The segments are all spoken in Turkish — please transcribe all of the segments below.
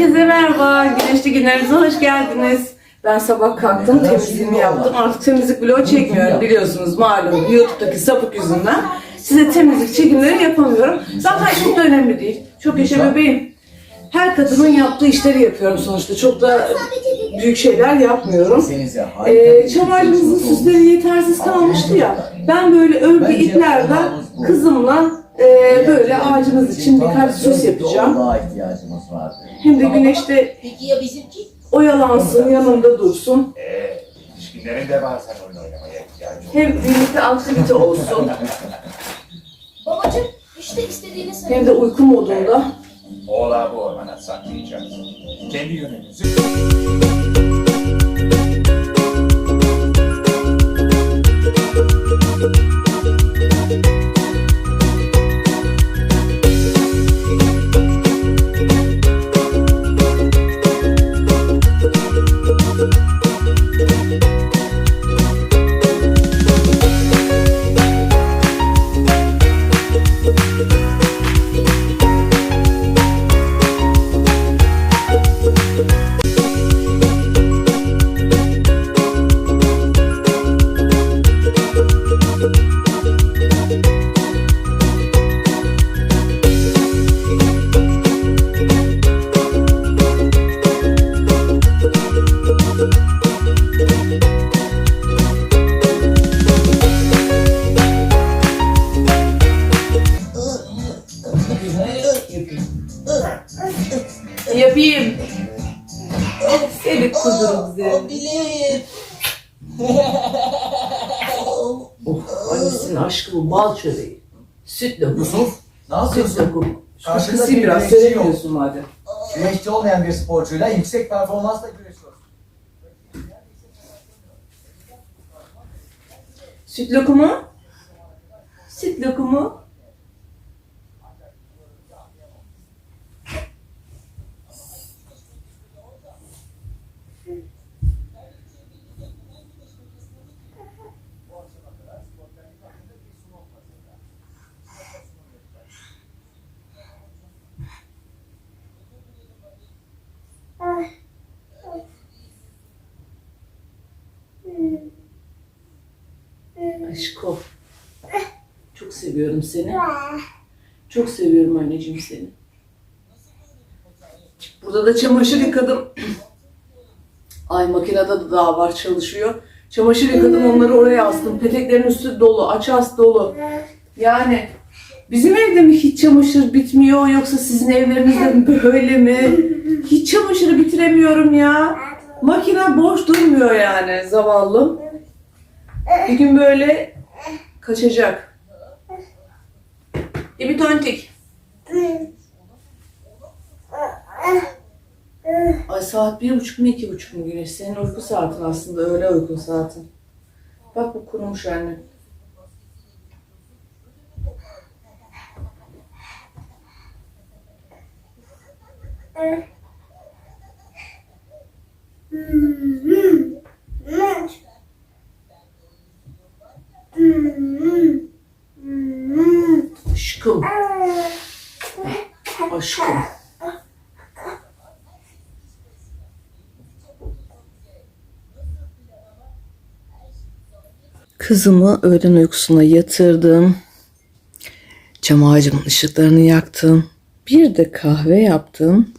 Herkese merhaba. Güneşli günlerinize hoş geldiniz. Ben sabah kalktım, temizliğimi yaptım. Artık temizlik vlogu çekmiyorum biliyorsunuz malum YouTube'daki sapık yüzünden. Size temizlik çekimleri yapamıyorum. Zaten çok da önemli değil. Çok yaşa bebeğim. Her kadının yaptığı işleri yapıyorum sonuçta. Çok da büyük şeyler yapmıyorum. Ee, çamarcımızın süsleri yetersiz kalmıştı ya. Ben böyle örgü iplerden kızımla e, böyle ağacımız için birkaç süs yapacağım. İhtiyacımız vardı. Hem de güneşte Peki ya bizimki? oyalansın, yanımda dursun. Ee, ilişkinlerin de var sen oyun oynamaya ihtiyacın. Hem birlikte aktivite olsun, Babacım işte istediğini söyle. hem de uyku modunda. Oğlağı bu ormana saklayacağız. Kendi yönümüzü bu bal çöreği. Süt lokum. Yusuf, ne Süt yapıyorsun? lokum. Şu Karşında kısayım bir biraz güreşçi yok. söylemiyorsun madem. Güreşçi olmayan bir sporcuyla yüksek performansla güreşiyorsun. Süt lokumu. Süt lokumu. Aşko. Çok seviyorum seni. Çok seviyorum anneciğim seni. Burada da çamaşır yıkadım. Ay makinede de daha var çalışıyor. Çamaşır yıkadım onları oraya astım. Peteklerin üstü dolu, aç as dolu. Yani bizim evde mi hiç çamaşır bitmiyor yoksa sizin evlerinizde böyle mi? Hiç çamaşırı bitiremiyorum ya. Makine boş durmuyor yani zavallım. Bir gün böyle kaçacak. İbi tontik. Ay saat bir buçuk mu iki buçuk mu güneş? Senin uyku saatin aslında öğle uyku saatin. Bak bu kurumuş anne. Aşkım. Aşkım. Kızımı öğlen uykusuna yatırdım. Cam ağacımın ışıklarını yaktım. Bir de kahve yaptım.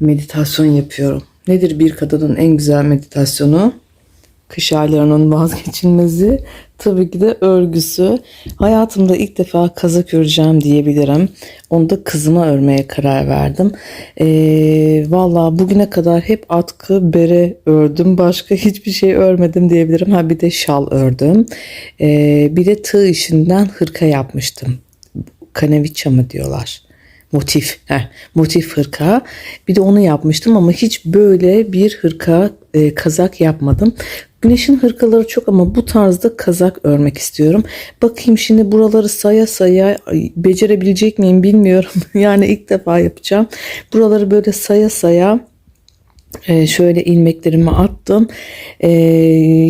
Meditasyon yapıyorum. Nedir bir kadının en güzel meditasyonu? Kış aylarının vazgeçilmezi tabii ki de örgüsü. Hayatımda ilk defa kazak öreceğim diyebilirim. Onu da kızıma örmeye karar verdim. Ee, Valla bugüne kadar hep atkı, bere ördüm. Başka hiçbir şey örmedim diyebilirim. Ha bir de şal ördüm. Ee, bir de tığ işinden hırka yapmıştım. Kaneviça mı diyorlar? motif, heh, motif hırka. Bir de onu yapmıştım ama hiç böyle bir hırka e, kazak yapmadım. Güneşin hırkaları çok ama bu tarzda kazak örmek istiyorum. Bakayım şimdi buraları saya saya ay, becerebilecek miyim bilmiyorum. yani ilk defa yapacağım. Buraları böyle saya saya e, şöyle ilmeklerimi attım. E,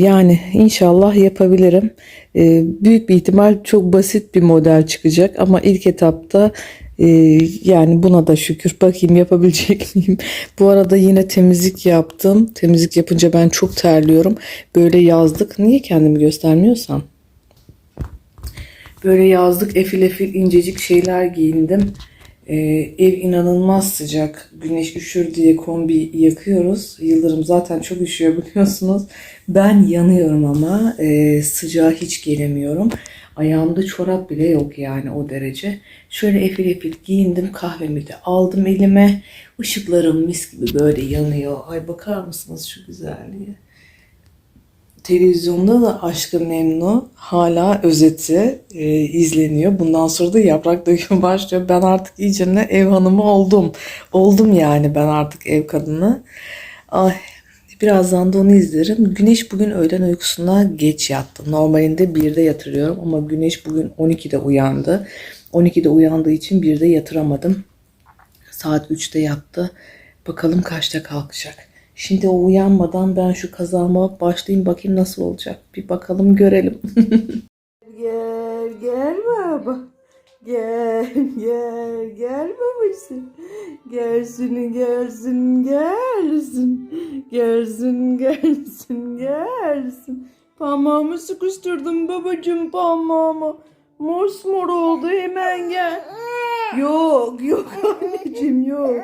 yani inşallah yapabilirim. E, büyük bir ihtimal çok basit bir model çıkacak ama ilk etapta Ee, yani buna da şükür. Bakayım yapabilecek miyim? Bu arada yine temizlik yaptım. Temizlik yapınca ben çok terliyorum. Böyle yazdık. Niye kendimi göstermiyorsam? Böyle yazlık efil efil incecik şeyler giyindim. Ee, ev inanılmaz sıcak. Güneş üşür diye kombi yakıyoruz. Yıldırım zaten çok üşüyor biliyorsunuz. Ben yanıyorum ama e, sıcağa hiç gelemiyorum. Ayağımda çorap bile yok yani o derece. Şöyle efil efil giyindim kahvemi de aldım elime. Işıklarım mis gibi böyle yanıyor. Ay bakar mısınız şu güzelliğe? Televizyonda da Aşkı Memnu hala özeti e, izleniyor. Bundan sonra da yaprak dökümü başlıyor. Ben artık iyice ne ev hanımı oldum. Oldum yani ben artık ev kadını. Ay birazdan da onu izlerim. Güneş bugün öğlen uykusuna geç yattı. Normalinde 1'de yatırıyorum ama Güneş bugün 12'de uyandı. 12'de uyandığı için 1'de yatıramadım. Saat 3'te yattı. Bakalım kaçta kalkacak. Şimdi o uyanmadan ben şu kazağıma alıp başlayayım bakayım nasıl olacak. Bir bakalım görelim. gel gel baba. Gel gel gel babası. Gelsin gelsin gelsin. Gelsin gelsin gelsin. Parmağımı sıkıştırdım babacığım parmağımı. Mosmor oldu hemen gel. Yok yok anneciğim yok.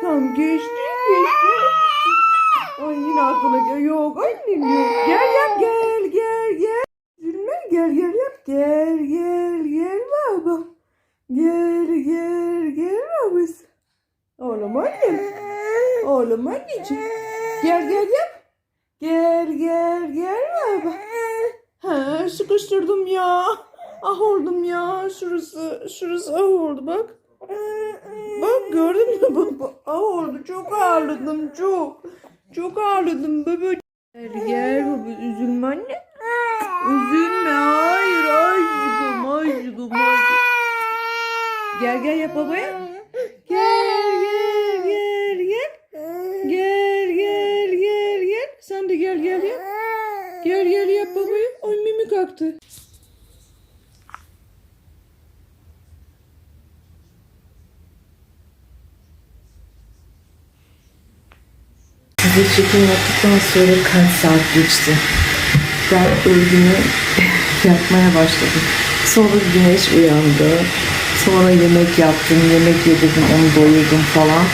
Tamam geçti geçti. Ay yine aklına gel. Yok annem yok. Gel yap gel gel gel. Üzülme gel gel yap. Gel gel gel baba. Gel gel gel babası. Oğlum annem. Oğlum anneciğim. Gel gel yap. Gel gel gel baba. Ha sıkıştırdım ya. Ah oldum ya. Şurası şurası ah oldu bak. Bak gördün mü baba? Ah oldu çok ağırladım çok. Çok ağrıdım bebe. Gel gel baba üzülme anne. Üzülme hayır aşkım aşkım aşkım. Gel gel yap babaya. Gel gel gel gel. Gel gel gel gel. Sen de gel gel yap. Gel gel yap babaya. Ay mimi kalktı. Size çekim yaptıktan sonra kaç saat geçti. Ben örgümü yapmaya başladım. Sonra güneş uyandı. Sonra yemek yaptım, yemek yedirdim, onu doyurdum falan.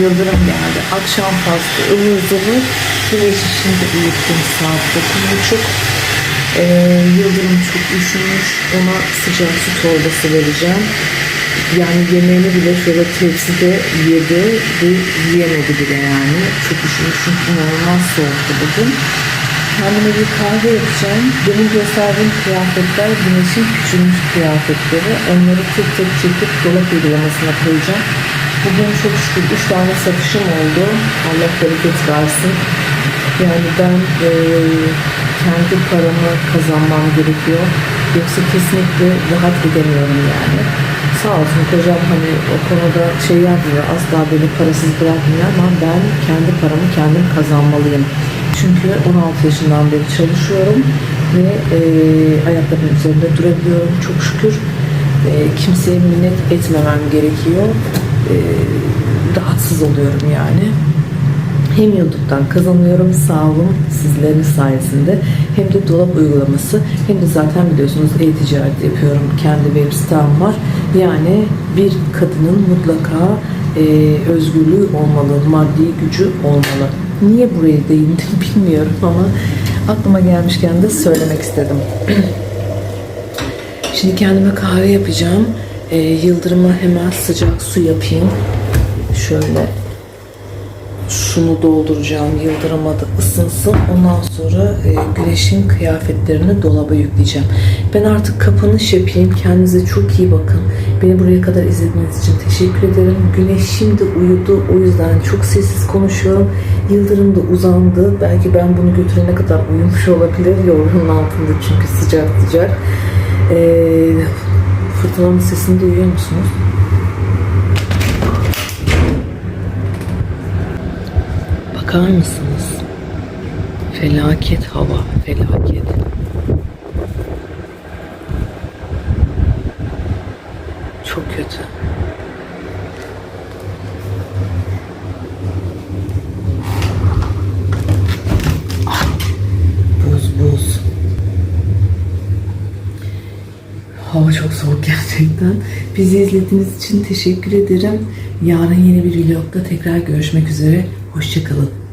Yıldırım geldi. Akşam pastı, ıvır zıvır. Güneşi şimdi uyuttum saat 9.30. Ee, Yıldırım çok üşümüş. Ona sıcak su torbası vereceğim. Yani yemeğini bile şöyle tepside yedi ve yiyemedi bile yani. Çok üşümüş çünkü inanılmaz soğuktu bugün. Kendime bir kahve yapacağım. Benim gösterdiğim kıyafetler güneşin küçülmüş kıyafetleri. Onları tek tek çekip dolap uygulamasına koyacağım. Bugün çok şükür 3 tane satışım oldu. Allah bereket versin. Yani ben eee, kendi paramı kazanmam gerekiyor. Yoksa kesinlikle rahat edemiyorum yani. Sağ olsun kocam hani o konuda şey yapmıyor. Asla beni parasız bırakmıyor ama ben kendi paramı kendim kazanmalıyım. Çünkü 16 yaşından beri çalışıyorum ve eee ayaklarımın üzerinde durabiliyorum çok şükür. Eee, kimseye minnet etmemem gerekiyor. Eee, rahatsız oluyorum yani. Hem YouTube'dan kazanıyorum sağ olun sizlerin sayesinde hem de dolap uygulaması hem de zaten biliyorsunuz e-ticaret yapıyorum. Kendi web sitem var. Yani bir kadının mutlaka e, özgürlüğü olmalı, maddi gücü olmalı. Niye buraya değindim bilmiyorum ama aklıma gelmişken de söylemek istedim. Şimdi kendime kahve yapacağım. E, yıldırıma hemen sıcak su yapayım. Şöyle şunu dolduracağım yıldırıma da ısınsın. Ondan sonra e, güneşin kıyafetlerini dolaba yükleyeceğim. Ben artık kapanış yapayım. Kendinize çok iyi bakın. Beni buraya kadar izlediğiniz için teşekkür ederim. Güneş şimdi uyudu. O yüzden çok sessiz konuşuyorum. Yıldırım da uzandı. Belki ben bunu götürene kadar uyumuş olabilir. Yorganın altında çünkü sıcak sıcak. E, fırtınanın sesini duyuyor musunuz? Bakar mısınız? Felaket hava, felaket. çok kötü. Ah, Buz buz. Hava çok soğuk gerçekten. Bizi izlediğiniz için teşekkür ederim. Yarın yeni bir vlogda tekrar görüşmek üzere. Hoşçakalın.